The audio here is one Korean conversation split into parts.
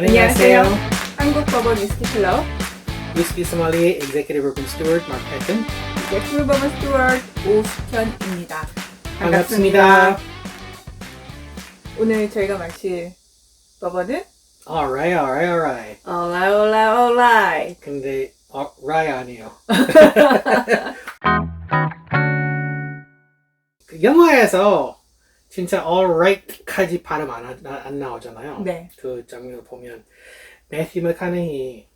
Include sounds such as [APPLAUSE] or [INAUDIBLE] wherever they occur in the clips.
안녕하세요. 한국 법원 위스키 클럽 위스키 소믈리에 Executive Urban Steward Mark Peckham. 잭프 법원 스튜어트 오수현입니다. 반갑습니다. 오늘 저희가 마실 법원은 Alright, alright, alright. Alright, alright, alright. 근데 alright 아니에요. 그 영화에서 진짜 alright까지 발음 안, 하- 안 나오잖아요. 네. 그 장면을 보면 매튜 맥카네히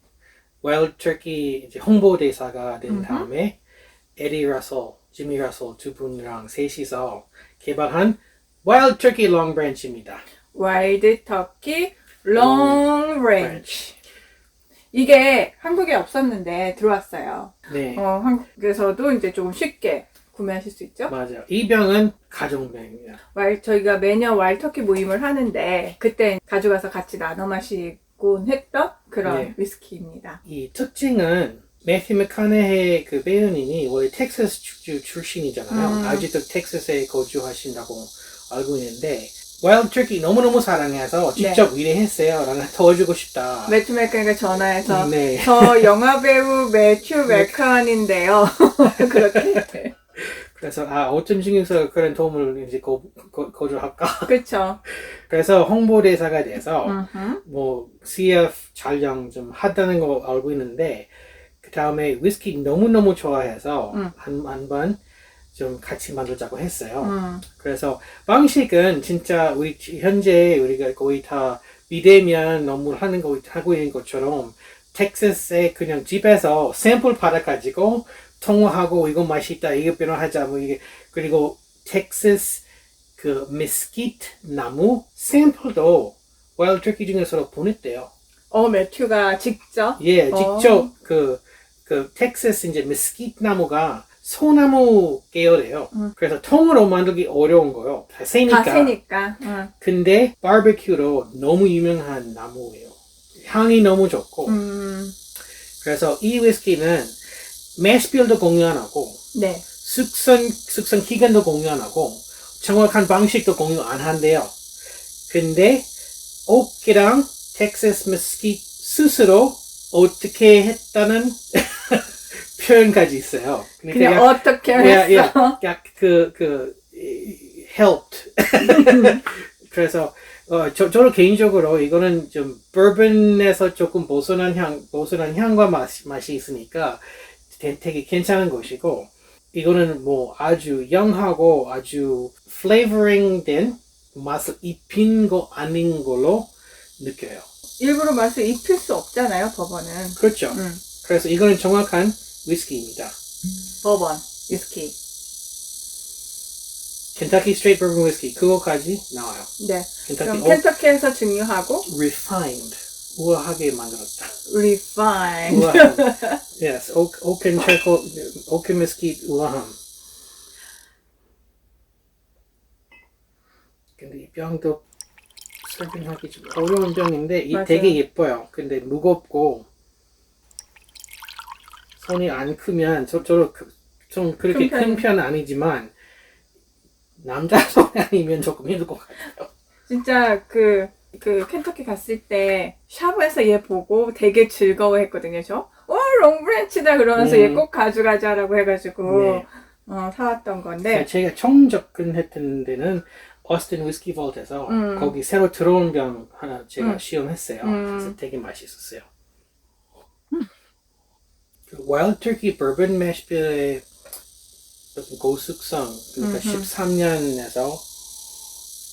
Wild Turkey 이제 홍보대사가 된 음흠. 다음에 에디 러셀, 지미 러셀 두 분이랑 셋이서 개발한 Wild Turkey Long Branch입니다. 와일드 터키 롱 렌치. 이게 한국에 없었는데 들어왔어요. 네, 어, 한국에서도 이제 조금 쉽게 구매하실 수 있죠. 맞아요. 이 병은 가정병이에요. 왈, 저희가 매년 와일터키 모임을 하는데 그때 가져가서 같이 나눠 마시곤 했던 그런 네. 위스키입니다. 이 특징은 매튜 맥카네의 그 배우님이 원래 텍사스 주 출신이잖아요. 음. 아직도 텍사스에 거주하신다고 알고 있는데 와일드 터키 너무너무 사랑해서 직접 의뢰했어요. 나는 도와주고 싶다. 매튜 맥카니가 전화해서 네. 저 영화 배우 매튜 [LAUGHS] 맥카인데요. [LAUGHS] 그렇게 그래서 아 어쩜 중에서 그런 도움을 이제 거, 거, 거 주할까? [LAUGHS] 그렇죠. 그래서 홍보대사가 돼서. 뭐 CF 촬영 좀 하다는 거 알고 있는데 그 다음에 위스키 너무 너무 좋아해서 음. 한한번 좀 같이 만들자고 했어요. 음. 그래서 방식은 진짜 우리 지- 현재 우리가 거의 다 비대면 업무를 하는 거 하고 있는 것처럼 텍사스에 그냥 집에서 샘플 받아가지고 통화하고 이거 맛있다 이거 변화하자 뭐 이게 그리고 텍사스 그 메스키트 나무 샘플도 와일드 터키 중에서 보냈대요. 어 매튜가 직접 예, 어. 직접 그, 그 텍사스 이제 메스키트 나무가 소나무 계열이에요. 음. 그래서 통으로 만들기 어려운 거요. 다 세니까. 다 세니까. 응. 근데 바베큐로 너무 유명한 나무예요. 향이 너무 좋고. 음. 그래서 이 위스키는 매스필도 공유 안 하고 네. 숙성 숙성 기간도 공유 안 하고 정확한 방식도 공유 안 한대요. 근데 오키랑 텍사스 메스키 스스로 어떻게 했다는 [LAUGHS] 표현까지 있어요. 그러니까 그냥 어떻게 야, 했어? 야, 약, 그, 그, 이, helped. [LAUGHS] 그래서, 어, 저, 저는 개인적으로 이거는 좀, bourbon에서 조금 벗어난 향, 벗어난 향과 맛, 맛이 있으니까 되- 되게 괜찮은 것이고, 이거는 뭐 아주 영하고 아주 flavoring 된 맛을 입힌 거 아닌 걸로 느껴요. 일부러 맛을 입힐 수 없잖아요 법원은. 그렇죠. 음. 그래서 이거는 정확한 위스키입니다. 법원 위스키. 켄타키 스트레이트 버번 위스키 그거까지 나와요. 네. 켄타키 그럼 오- 켄터키에서 증류하고 refined 우아하게 만들었다. refine. 우아함. [LAUGHS] yes, charcoal, oak and mesquite 우아함. 근데 이 병도 설명하기 좀 어려운 병인데 이 맞아요. 되게 예뻐요. 근데 무겁고 손이 안 크면 저처럼 그- 좀 그렇게 큰큰 편. 아니지만 남자 [LAUGHS] 손이 아니면 조금 힘들 것 같아요. 진짜 그, 그 켄터키 갔을 때 샵에서 얘 보고 되게 즐거워했거든요. 저, 어, 롱브랜치다 그러면서 음. 얘꼭 가져가자라고 해가지고 네. 어, 사왔던 건데 제가 처음 접근했던 데는 어스틴 위스키 볼트에서 음. 거기 새로 들어온 병 하나 제가 음. 시음했어요. 음. 그래서 되게 맛있었어요. 그 와일드 터키 버번 매시빌의 어떤 고숙성 그러니까 음흠. 13년에서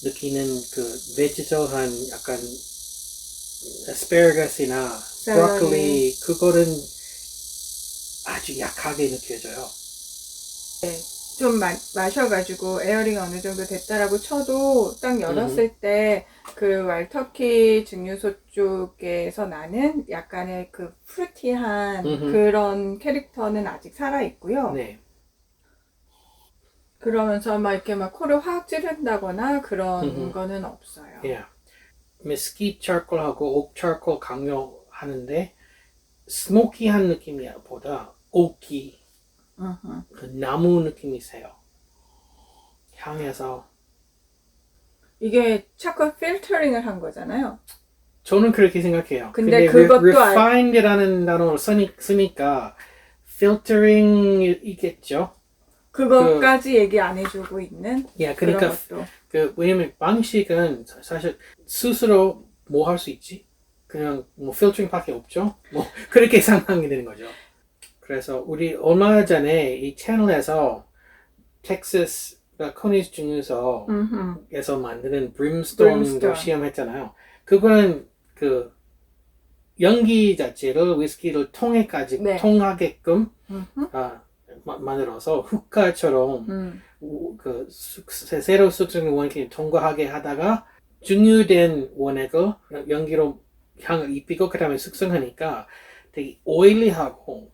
느끼는 그 베지털한 약간 아스파라거스나 샐러리. 브로콜리 그거는 아주 약하게 느껴져요. 좀 마, 마셔가지고 에어링이 어느 정도 됐다라고 쳐도 딱 열었을 때 그 왈터키 증류소 쪽에서 나는 약간의 그 프루티한 음흠. 그런 캐릭터는 아직 살아 있고요. 네. 그러면서 막 이렇게 막 코를 확 찌른다거나 그런 음흠. 거는 없어요. 예. 메스킷 차콜하고 옥 차콜 강요하는데 스모키한 느낌이보다 오키 음흠. 그 나무 느낌이 세요. 향에서 이게 차콜 필터링을 한 거잖아요. 저는 그렇게 생각해요. 근데 그것도 알- refined라는 단어를 쓰니, 쓰니까 filtering이겠죠. 그것까지 얘기 안 해주고 있는 예, 그런 그러니까 것도. 그 왜냐면 방식은 사- 사실 스스로 뭐 할 수 있지? 그냥 뭐 필터링밖에 없죠. 뭐 [LAUGHS] 그렇게 상상이 되는 거죠. 그래서 우리 얼마 전에 이 채널에서 텍사스 코니스 중에서 음흠. 에서 만드는 브림스톤도. 시험했잖아요. 그거는 그 연기 자체를 위스키를 통해까지 네. 통하게끔 음흠. 아, 마- 만들어서 훅가처럼 음. 우- 그 새- 새로 숙성된 원액을 통과하게 하다가 증유된 원액을 연기로 향을 입히고 그다음에 숙성하니까 되게 오일리하고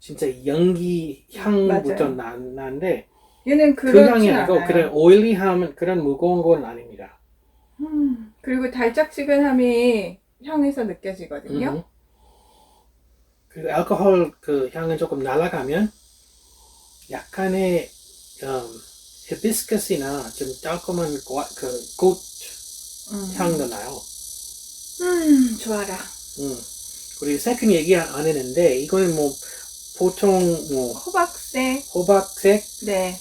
진짜 연기 향부터. 나, 나는데 얘는 그 향이. 아니고 그런 오일리함은 그런 무거운 건 아닙니다. 음, 그리고 달짝지근함이 향에서 느껴지거든요. 음. 그 알코올 그 향은 조금 날아가면 약간의 음, 히비스커스나 좀 달콤한 고- 그꽃 음. 향도 나요. 음, 좋아라. 음. 우리 세컨 얘기 안 했는데 이거는 뭐 보통 뭐 호박색. 호박색 네.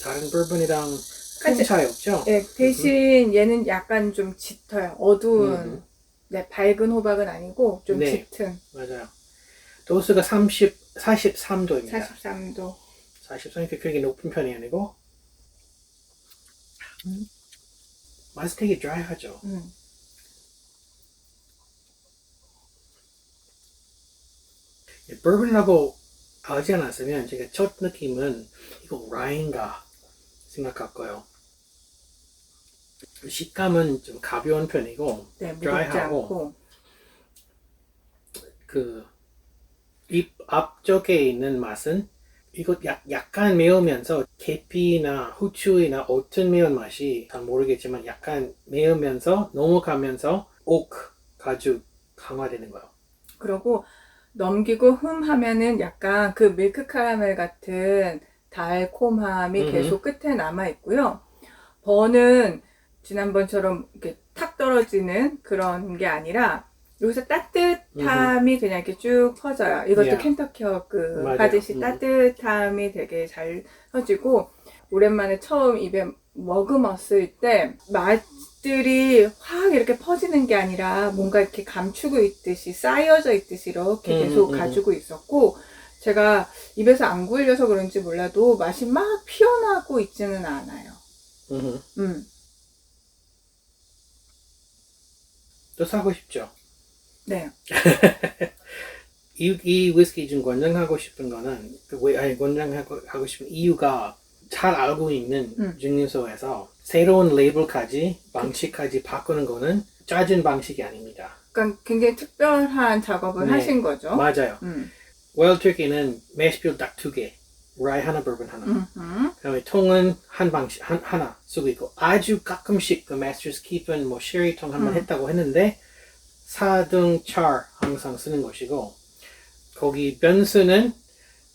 다른 버번이랑 큰 차이 없죠? 네, 대신 얘는 약간 좀 짙어요. 어두운, 음. 네, 밝은 호박은 아니고 좀 네. 짙은 맞아요. 도수가 30, 43도입니다. 43도. 43도 그렇게 높은 편이 아니고 음. 맛이 되게 드라이하죠. 음. 버번이라고 하지 않았으면 제가 첫 느낌은 이거 라인가 생각할 요 식감은 좀 가벼운 편이고 네, 드라이하고. 그 입 앞쪽에 있는 맛은 이거 약, 약간 매우면서 계피나 후추나 어떤 매운 맛이 잘 모르겠지만 약간 매우면서 넘어가면서 옥 가죽 강화되는 거예요. 그러고 넘기고 흠 하면은 약간 그 밀크 카라멜 같은 달콤함이 음흠. 계속 끝에 남아 있고요. 버는 지난번처럼 이렇게 탁 떨어지는 그런 게 아니라 여기서 따뜻함이 그냥 이렇게 쭉 퍼져요. 이것도 Yeah. 켄터키 그 맞아요. 하듯이 음. 따뜻함이 되게 잘 퍼지고 오랜만에 처음 입에 머금었을 때 맛들이 확 이렇게 퍼지는 게 아니라 뭔가 이렇게 감추고 있듯이 쌓여져 있듯이 이렇게 음, 계속 음, 음. 가지고 있었고 제가 입에서 안 굴려서 그런지 몰라도 맛이 막 피어나고 있지는 않아요. 음. 또 사고 싶죠. 네. [LAUGHS] 이, 이 위스키 중 권장하고 싶은 거는 그 왜, 아니 권장하고 하고 싶은 이유가 잘 알고 있는 음. 증류소에서 새로운 레이블까지 방식까지 바꾸는 거는 짜진 방식이 아닙니다. 그러니까 굉장히 특별한 작업을 네. 하신 거죠. 맞아요. 음. 웰 터키는 매시필 딱두 개, 라이 하나, 버번 하나. 음. 그다음에 통은 한 방식 한, 하나 쓰고 있고 아주 가끔씩 그 마스터스 킵은 뭐 쉐리 통 한번 음. 했다고 했는데 4등 char 항상 쓰는 것이고 거기 변수는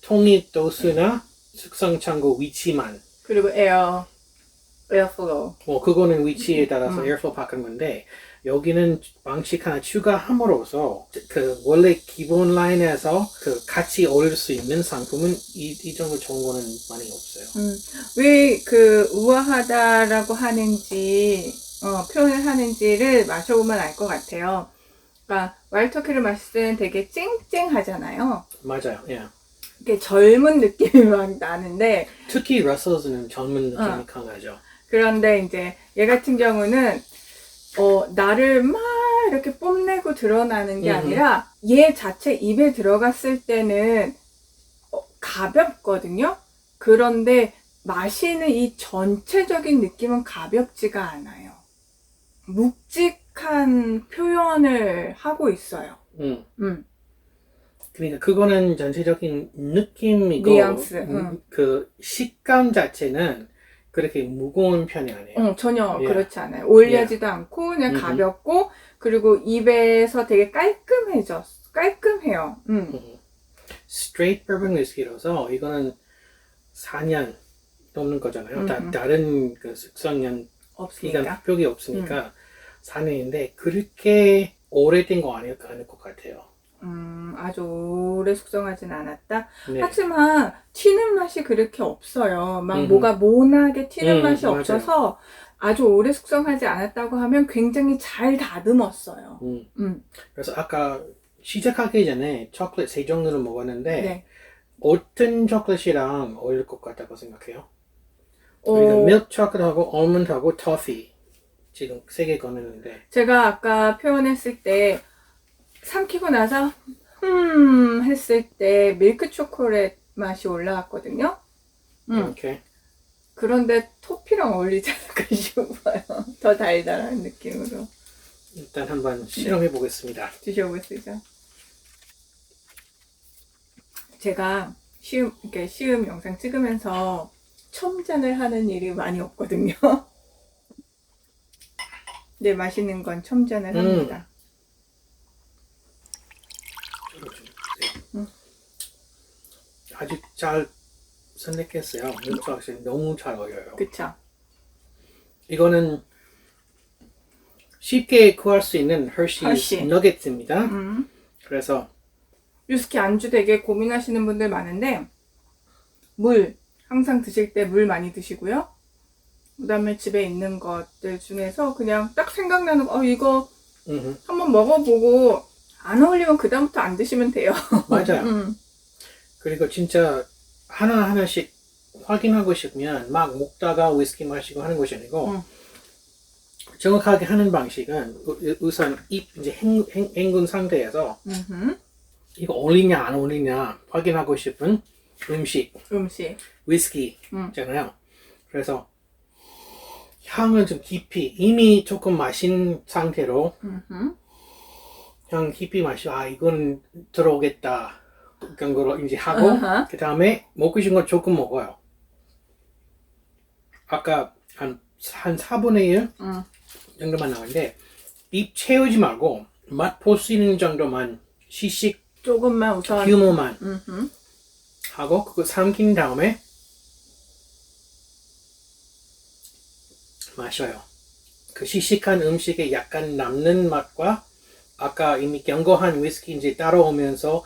통이 도수나 숙성 창고 위치만 그리고 에어 에어플로우. 뭐 그거는 위치에 따라서 음. 에어플로 바꾸는 건데 여기는 방식 하나 추가함으로써 그 원래 기본 라인에서 그 같이 어울릴 수 있는 상품은 이, 이 정도 좋은 거는 많이 없어요. 음, 왜 그 우아하다라고 하는지 어, 표현을 하는지를 마셔보면 알 것 같아요. 그러니까 와일터키를 마실 때는 되게 쨍쨍하잖아요. 맞아요. 예. 이게 젊은 느낌이 막 나는데 특히 러셀즈는 젊은 느낌이 어. 강하죠. 그런데 이제 얘 같은 경우는 어, 나를 막 이렇게 뽐내고 드러나는 게 음흠. 아니라 얘 자체 입에 들어갔을 때는 어, 가볍거든요. 그런데 마시는 이 전체적인 느낌은 가볍지가 않아요. 묵직 한 표현을 하고 있어요. 음. 음. 그러니까 그거는 전체적인 느낌이고 뉘앙스, 음, 응. 그 식감 자체는 그렇게 무거운 편이 아니에요. 어, 전혀 예. 그렇지 않아요. 올려지도 않고 그냥 음흠. 가볍고 그리고 입에서 되게 깔끔해져. 깔끔해요. 음. 스트레이트 버번 위스키로서 이거는 4년 넘는 거잖아요. 다, 음흠. 다른 그 숙성년 기간 없으니까. 벽이 없으니까 4년인데 그렇게 오래된 거 아닐, 것 같아요. 음, 아주 오래 숙성하진 않았다. 네. 하지만 튀는 맛이 그렇게 없어요. 막 음흠. 뭐가 모나게 튀는 음, 맛이 맞아요. 없어서 아주 오래 숙성하지 않았다고 하면 굉장히 잘 다듬었어요. 음. 음, 그래서 아까 시작하기 전에 초콜릿 세 종류를 먹었는데 네. 어떤 초콜릿이랑 어울릴 것 같다고 생각해요? 어, 우리가 밀크 초콜릿하고 알몬드하고 토피 지금 세 개 꺼냈는데 제가 아까 표현했을 때 삼키고 나서 음 했을 때 밀크 초콜릿 맛이 올라왔거든요. 음, 이렇게 그런데 토피랑 어울리지 않을까 [LAUGHS] 싶어요. 더 달달한 느낌으로 일단 한번 실험해 보겠습니다. 드셔보시죠. 제가 시음 이렇게 시음 영상 찍으면서 첨잔을 하는 일이 많이 없거든요. [LAUGHS] 네, 맛있는 건 첨잔을 음. 합니다. 음. 아주 잘 선택했어요. 초콜릿 너무 잘 어울려요. 그쵸? 이거는 쉽게 구할 수 있는 허쉬. 너겟입니다. 음. 그래서 위스키 안주 되게 고민하시는 분들 많은데 물 항상 드실 때 물 많이 드시고요. 그 다음에 집에 있는 것들 중에서 그냥 딱 생각나는 거, 어 이거 음흠. 한번 먹어보고 안 어울리면 그 다음부터 안 드시면 돼요. [LAUGHS] 맞아요. 음, 그리고 진짜 하나 하나씩 확인하고 싶으면 막 먹다가 위스키 마시고 하는 것이 아니고 음. 정확하게 하는 방식은 우- 우선 입 이제 행, 행, 헹군 상태에서 음흠. 이거 어울리냐 안 어울리냐 확인하고 싶은 음식 음식. 위스키 음. 그래서 향을 좀 깊이 이미 조금 마신 상태로 음흠. 향 깊이 마시고 아 이건 들어오겠다 그런 거로 이제 하고 아하. 그 다음에 먹고 싶은 거 조금 먹어요. 아까 한, 한 4분의 1 음. 정도만 나왔는데 입 채우지 말고 맛 볼 수 있는 정도만 시식 조금만 우선. 규모만 음흠. 하고 그거 삼킨 다음에 마셔요. 그 시식한 음식에 약간 남는 맛과 아까 이미 경고한 위스키 이제 따라오면서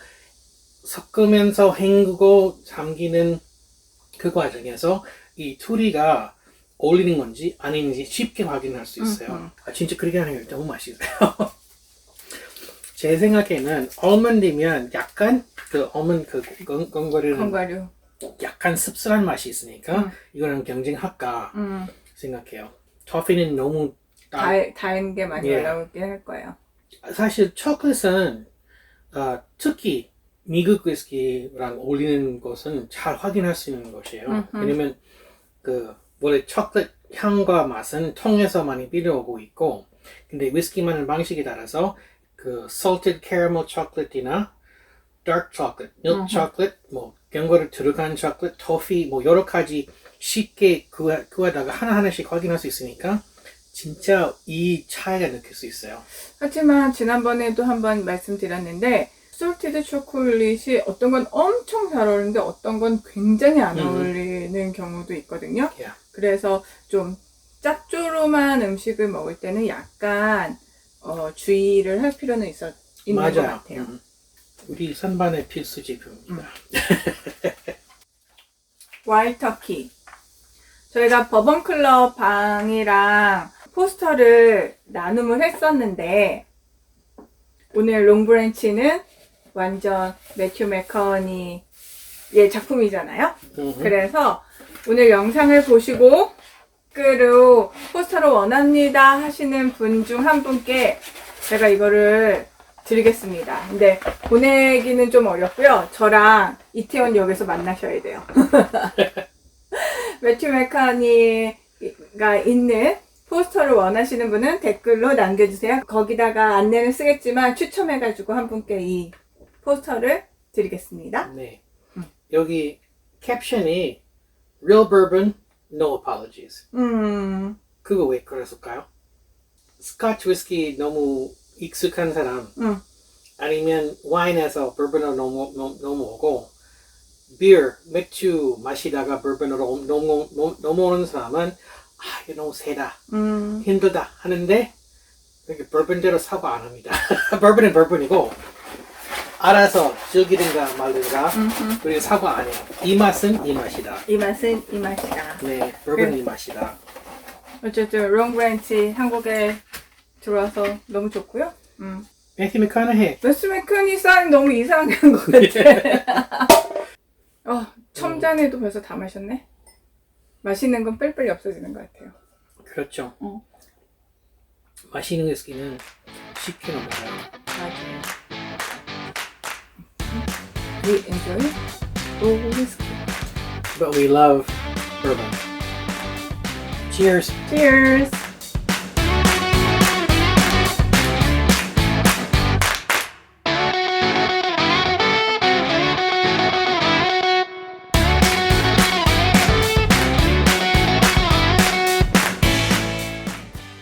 섞으면서 헹구고 잠기는 그 과정에서 이 투리가 어울리는 건지 아닌지 쉽게 확인할 수 있어요. 음흠. 아, 진짜 그렇게 하는 게 너무 맛있어요. [LAUGHS] 제 생각에는 알몬드면 약간 그 알몬드 그 건- 건거리는. 약간 씁쓸한 맛이 있으니까 음. 이거랑 경쟁할까 음. 생각해요. 토피는 너무 딱- 달, 달게 많이 예. 올라오긴 할 거예요. 사실 초콜릿은 어, 특히 미국 위스키랑 어울리는 것은 잘 확인할 수 있는 것이에요. 음흠. 왜냐면 그 원래 초콜릿 향과 맛은 통에서 많이 빌려오고 있고 근데 위스키 만든 방식에 따라서 그 salted caramel chocolate이나 dark chocolate, milk chocolate, 뭐 견과류 들어간 초콜릿, 토피 뭐 여러 가지 쉽게 구하, 구하다가 하나하나씩 확인할 수 있으니까 진짜 이 차이가 느낄 수 있어요. 하지만 지난번에도 한번 말씀드렸는데 솔티드 초콜릿이 어떤 건 엄청 잘 어울리는데 어떤 건 굉장히 안 음. 어울리는 경우도 있거든요. Yeah. 그래서 좀 짭조름한 음식을 먹을 때는 약간 어, 주의를 할 필요는 있어 있는 것 맞아요. 같아요. 음. 우리 선반의 필수 제품입니다. [LAUGHS] 와일드 터키. 저희가 버번 클럽 방이랑 포스터를 나눔을 했었는데 오늘 롱브랜치는 완전 매튜 맥커니의 작품이잖아요. 음. 그래서 오늘 영상을 보시고 댓글로 포스터를 원합니다 하시는 분 중 한 분께 제가 이거를 드리겠습니다. 근데 보내기는 좀 어렵고요. 저랑 이태원역에서 만나셔야 돼요. [LAUGHS] 매튜 메카니가 있는 포스터를 원하시는 분은 댓글로 남겨주세요. 거기다가 안내는 쓰겠지만 추첨해가지고 한 분께 이 포스터를 드리겠습니다. 네. 음. 여기 캡션이 Real Bourbon, No Apologies. 음, 그거 왜 그랬을까요? 스카치 위스키 너무 익숙한 사람 음. 아니면 와인에서 버번으로 넘어, 넘, 넘어오고 비어, 맥주 마시다가 버번으로 넘어, 넘, 넘어오는 사람은 아 이거 너무 세다 음, 힘들다 하는데 그러니까 버번대로 사과 안 합니다. [LAUGHS] 버번은 버번이고 알아서 즐기든가 말든가 음흠. 그리고 사과 안 해요. 이 맛은 이 맛이다. 이 맛은 이 맛이다. 네, 버번은 이 맛이다. 어쨌든 롱브랜치 한국에 들어와서 너무 좋고요. 음. 애티 메카나해. 매스 메커니 사인 너무 이상한 것 같아. [LAUGHS] 어, 첨잔에도 벌써 다 마셨네. 맛있는 건 뺄뺄이 없어지는 것 같아요. 그렇죠. 어. 맛있는 위스키는 쉽게 넘어가요. 맞아요. We enjoy low whiskey. But we love bourbon. Cheers. Cheers!